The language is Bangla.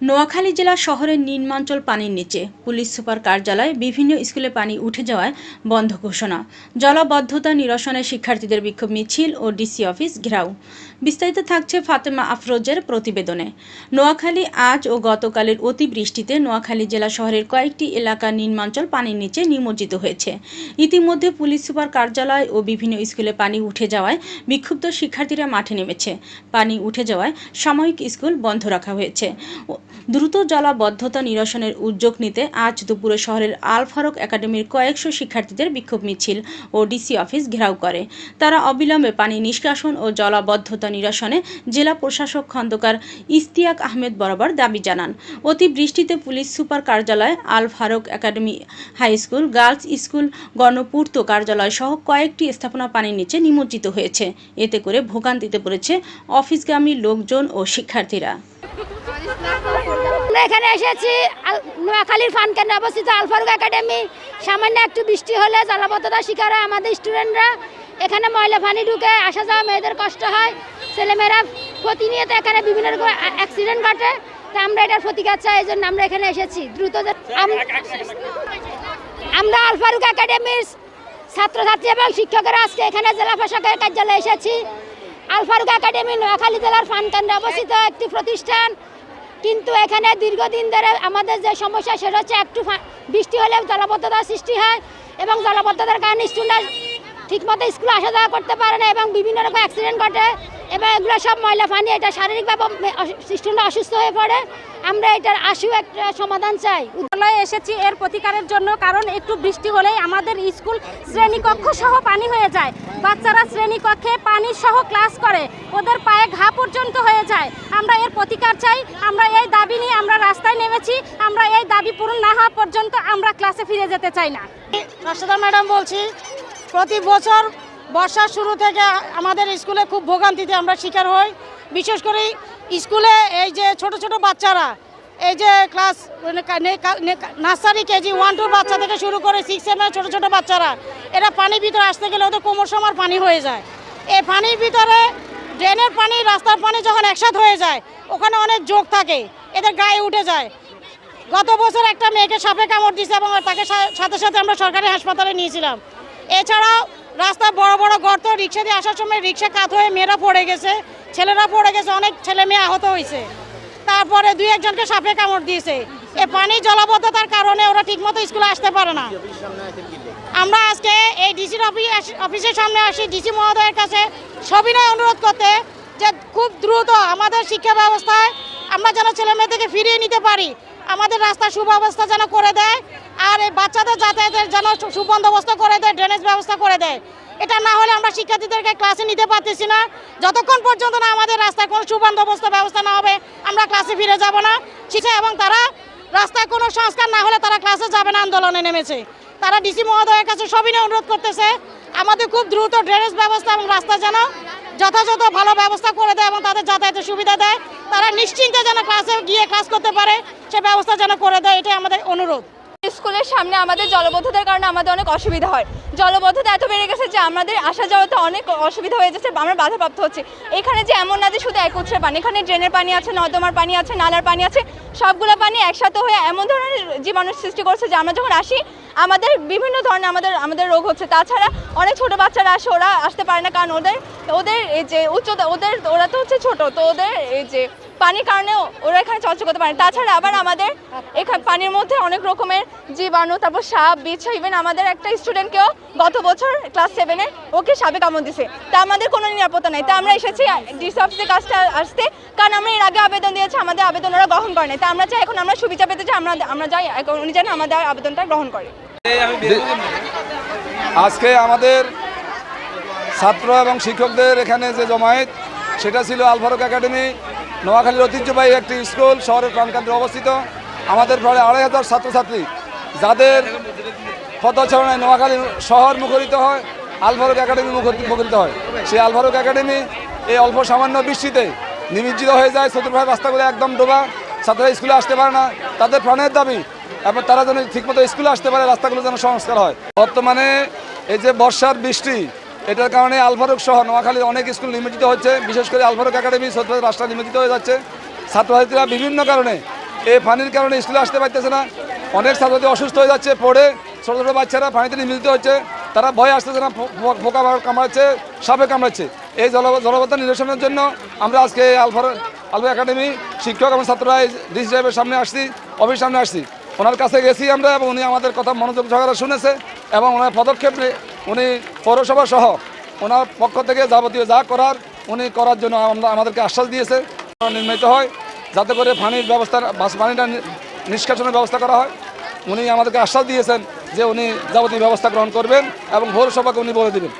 নোয়াখালী জেলা শহরের নিম্নাঞ্চল পানির নিচে পুলিশ সুপার কার্যালয় বিভিন্ন স্কুলে পানি উঠে যাওয়ায় বন্ধ ঘোষণা। জলাবদ্ধতা নিরসনে শিক্ষার্থীদের বিক্ষোভ মিছিল ও ডিসি অফিস ঘেরাও। বিস্তারিত থাকছে ফাতেমা আফরোজের প্রতিবেদনে। নোয়াখালী আজ ও গতকালের অতিবৃষ্টিতে নোয়াখালী জেলা শহরের কয়েকটি এলাকা নিম্নাঞ্চল পানির নিচে নিমজ্জিত হয়েছে। ইতিমধ্যে পুলিশ সুপার কার্যালয় ও বিভিন্ন স্কুলে পানি উঠে যাওয়ায় বিক্ষুব্ধ শিক্ষার্থীরা মাঠে নেমেছে। পানি উঠে যাওয়ায় সাময়িক স্কুল বন্ধ রাখা হয়েছে। দ্রুত জলাবদ্ধতা নিরসনের উদ্যোগ নিতে আজ দুপুরে শহরের আল ফারুক একাডেমির কয়েকশো শিক্ষার্থীদের বিক্ষোভ মিছিল ও ডিসি অফিস ঘেরাও করে। তারা অবিলম্বে পানি নিষ্কাশন ও জলাবদ্ধতা নিরসনে জেলা প্রশাসক খন্দকার ইস্তিয়াক আহমেদ বরাবর দাবি জানান। অতিবৃষ্টিতে পুলিশ সুপার কার্যালয়, Al Faruk academy high school, girls school, গণপূর্ত কার্যালয় সহ কয়েকটি স্থাপনা পানির নিচে নিমজ্জিত হয়েছে। এতে করে ভোগান্তিতে পড়েছে অফিসগামী লোকজন ও শিক্ষার্থীরা। আমরা এখানে এসেছি নোয়াখালীর ফান কেন্দ্রে অবস্থিত আলফারুক একাডেমি। সামান্য একটু বৃষ্টি হলে জলাবদ্ধতার শিকার হয় আমাদের স্টুডেন্টরা। এখানে ময়লা পানি ঢুকে আসা যাওয়া মেয়েদের কষ্ট হয়। ছেলেমেয়েরা প্রতিনিয়ত এখানে বিভিন্ন রকম অ্যাক্সিডেন্ট ঘটে। তা আমরা এটার প্রতিকার চাই এই জন্য আমরা এখানে এসেছি। দ্রুত আমরা আলফারুক একাডেমির ছাত্রছাত্রী এবং শিক্ষকেরা আজকে এখানে জেলা প্রশাসকের কার্যালয়ে এসেছি। আলফারুক একাডেমি নোয়াখালী জেলার ফান কেন্দ্রে অবস্থিত একটি প্রতিষ্ঠান। কিন্তু এখানে দীর্ঘদিন ধরে আমাদের যে সমস্যা, সেটা হচ্ছে একটু বৃষ্টি হলে জলাবদ্ধতার সৃষ্টি হয় এবং জলাবদ্ধতার কারণে স্টুডেন্ট ঠিকমতো স্কুলে আসা যাওয়া করতে পারে না এবং বিভিন্ন রকম অ্যাক্সিডেন্ট ঘটে এবং এগুলো সব ময়লা পানি, এটা শারীরিকভাবে স্টুডেন্ট অসুস্থ হয়ে পড়ে। আমরা এটার আশু একটা সমাধান চাই। বিদ্যালয়ে এসেছি এর প্রতিকারের জন্য, কারণ একটু বৃষ্টি হলেই আমাদের স্কুল শ্রেণীকক্ষ সহ পানি হয়ে যায়। বাচ্চারা শ্রেণীকক্ষে পানি সহ ক্লাস করে। ওদের পায়ে ঘা হয়ে যায়। আমরা এর প্রতিকার চাই, আমরা এই দাবি নিয়ে আমরা রাস্তায় নেমেছি, আমরা এই দাবি পূরণ না হওয়া পর্যন্ত আমরা ক্লাসে ফিরে যেতে চাই না। ম্যাডাম বলছি, প্রতি বছর বর্ষার শুরু থেকে আমাদের স্কুলে খুব ভোগান্তিতে আমরা শিকার হই। বিশেষ করে স্কুলে এই যে ছোট ছোট বাচ্চারা, এই যে ক্লাস নার্সারি কেজি ওয়ান টুর বাচ্চা থেকে শুরু করে সিক্স সেভেন ছোটো ছোটো বাচ্চারা, এরা পানির ভিতরে আসতে গেলে ওদের কোমর সমার পানি হয়ে যায়। এই পানির ভিতরে ড্রেনের পানি, রাস্তার পানি যখন একসাথে হয়ে যায়, ওখানে অনেক যোগ থাকে, এদের গায়ে উঠে যায়। গত বছর একটা মেয়েকে সাপে কামড় দিয়েছে এবং তাকে সাথে সাথে আমরা সরকারি হাসপাতালে নিয়েছিলাম। এছাড়াও রাস্তায় বড় বড় গর্ত, রিক্সা দিয়ে আসার সময় রিক্সা কাত হয়ে মেয়েরা পড়ে গেছে, ছেলেরা পড়ে গেছে, অনেক ছেলে মেয়ে আহত হয়েছে। তারপরে দুই একজনকে সাপে কামড় দিয়েছে। এ পানি জলাবদ্ধতার কারণে ওরা ঠিকমতো স্কুলে আসতে পারে না। আমরা আজকে এই ডিসির অফিসের সামনে আসি, ডিসি মহোদয়ের কাছে সবিনয় অনুরোধ করতে যে খুব দ্রুত আমাদের শিক্ষা ব্যবস্থায় আমরা যেন ছেলে মেয়েদেরকে ফিরিয়ে নিতে পারি, আমাদের রাস্তার সুব্যবস্থা যেন করে দেয়, আর এই বাচ্চাদের যাতায়াতের যেন সুবন্দোবস্ত করে দেয়, ড্রেনেজ ব্যবস্থা করে দেয়। এটা না হলে আমরা শিক্ষার্থীদেরকে ক্লাসে নিতে পারতেছি না। যতক্ষণ পর্যন্ত না আমাদের রাস্তায় কোনো সুবন্দোবস্ত ব্যবস্থা না হবে, আমরা ক্লাসে ফিরে যাব না। শিক্ষা এবং তারা রাস্তায় কোনো সংস্কার না হলে তারা ক্লাসে যাবে না, আন্দোলনে নেমেছে। তারা ডিসি মহোদয়ের কাছে সবই না অনুরোধ করতেছে, আমাদের খুব দ্রুত ড্রেনেজ ব্যবস্থা এবং রাস্তা যেন যথাযথ ভালো ব্যবস্থা করে দেয় এবং তাদের যাতায়াতের সুবিধা দেয়। তারা নিশ্চিন্তে যেন ক্লাসে গিয়ে ক্লাস করতে পারে, সে ব্যবস্থা যেন করে দেয়, এটাই আমাদের অনুরোধ। স্কুলের সামনে আমাদের জলবদ্ধতার কারণে আমাদের অনেক অসুবিধা হয়। জলবদ্ধতা এত বেড়ে গেছে যে আমাদের আসা যাওয়াতে অনেক অসুবিধা হয়ে যাচ্ছে, আমরা বাধাপ্রাপ্ত হচ্ছে। এখানে যে এমন না যে শুধু এক উৎসের পানি, এখানে ড্রেনের পানি আছে, নর্দমার পানি আছে, নালার পানি আছে, সবগুলো পানি একসাথে হয়ে এমন ধরনের জীবাণু সৃষ্টি করছে যে আমরা যখন আসি, আমাদের বিভিন্ন ধরনের আমাদের আমাদের রোগ হচ্ছে। তাছাড়া অনেক ছোট বাচ্চারা আসে, ওরা আসতে পারে না কারণ ওদের ওদের এই যে উচ্চতা, ওদের, ওরা তো হচ্ছে ছোট, তো ওদের এই যে পানির কারণে ওরা এখানে চর্চা করতে পারে তাছাড়া আবার আমাদের এখানে পানির মধ্যে অনেক রকমের জীবাণু, তারপর সাপ বিছা ইভেন আমাদের একটা স্টুডেন্টকেও গত বছর ক্লাস সেভেনে ওকে সাপে কামড় দিছে। তা আমাদের কোনো নিরাপত্তা নেই। তা আমরা এসেছি ডিসি অফিসের কাজটা আসতে, কারণ আমরা এর আগে আবেদন দিয়েছি, আমাদের আবেদন ওরা গ্রহণ করে নাই। তা আমরা চাই এখন আমরা সুবিধা পেতে চাই, আমরা আমরা যাই এখন উনি যেন আমাদের আবেদনটা গ্রহণ করে। আজকে আমাদের ছাত্র এবং শিক্ষকদের এখানে যে জমায়েত, সেটা ছিল আলফারুক একাডেমি নোয়াখালীর ঐতিহ্যবাহী একটি স্কুল শহরের প্রাণকেন্দ্রে অবস্থিত। আমাদের প্রায় আড়াই হাজার ছাত্রছাত্রী, যাদের পদচারণায় নোয়াখালী শহর মুখরিত হয় আলফারুক একাডেমি মুখরিত হয়। সেই আলফারুক একাডেমি এই অল্প সামান্য বৃষ্টিতে নিমজ্জিত হয়ে যায় চতুর্ভাগ রাস্তাগুলো একদম ডোবা, ছাত্ররা স্কুলে আসতে পারে না। তাদের প্রাণের দাবি এবং তারা যেন ঠিকমতো স্কুলে আসতে পারে, রাস্তাগুলো যেন সংস্কার হয়। বর্তমানে এই যে বর্ষার বৃষ্টি এটার কারণে আলফারুক সহ নোয়াখালীর অনেক স্কুল নিমজ্জিত হচ্ছে। বিশেষ করে আলফারুক একাডেমি সত্যি রাস্তা নিমজ্জিত হয়ে যাচ্ছে। ছাত্রছাত্রীরা বিভিন্ন কারণে এই পানির কারণে স্কুলে আসতে পারতেছে না। অনেক ছাত্রছাত্রী অসুস্থ হয়ে যাচ্ছে, পড়ে, ছোটো ছোটো বাচ্চারা পানিতে নিমিলিত হচ্ছে। তারা ভয় আসতেছে না পোকা কামড়াচ্ছে, সাপে কামড়াচ্ছে। এই জল জলবদ্ধ নিরসনের জন্য আমরা আজকে আলফার আলফা একাডেমি শিক্ষক এবং ছাত্ররা ডিসি সাহেবের সামনে আসছি, অফিস সামনে আসছি। ওনার কাছে গেছি আমরা এবং উনি আমাদের কথা মনোযোগ সহকারে শুনেছে এবং ওনার পদক্ষেপ উনি পৌরসভা সহ ওনার পক্ষ থেকে যাবতীয় যা করার উনি করার জন্য আমাদেরকে আশ্বাস দিয়েছে। নির্মিত হয়, যাতে করে পানির ব্যবস্থা, বাস পানিটা নিষ্কাশনের ব্যবস্থা করা হয়। উনি আমাদেরকে আশ্বাস দিয়েছেন যে উনি যাবতীয় ব্যবস্থা গ্রহণ করবেন এবং পৌরসভাকে উনি বলে দেবেন।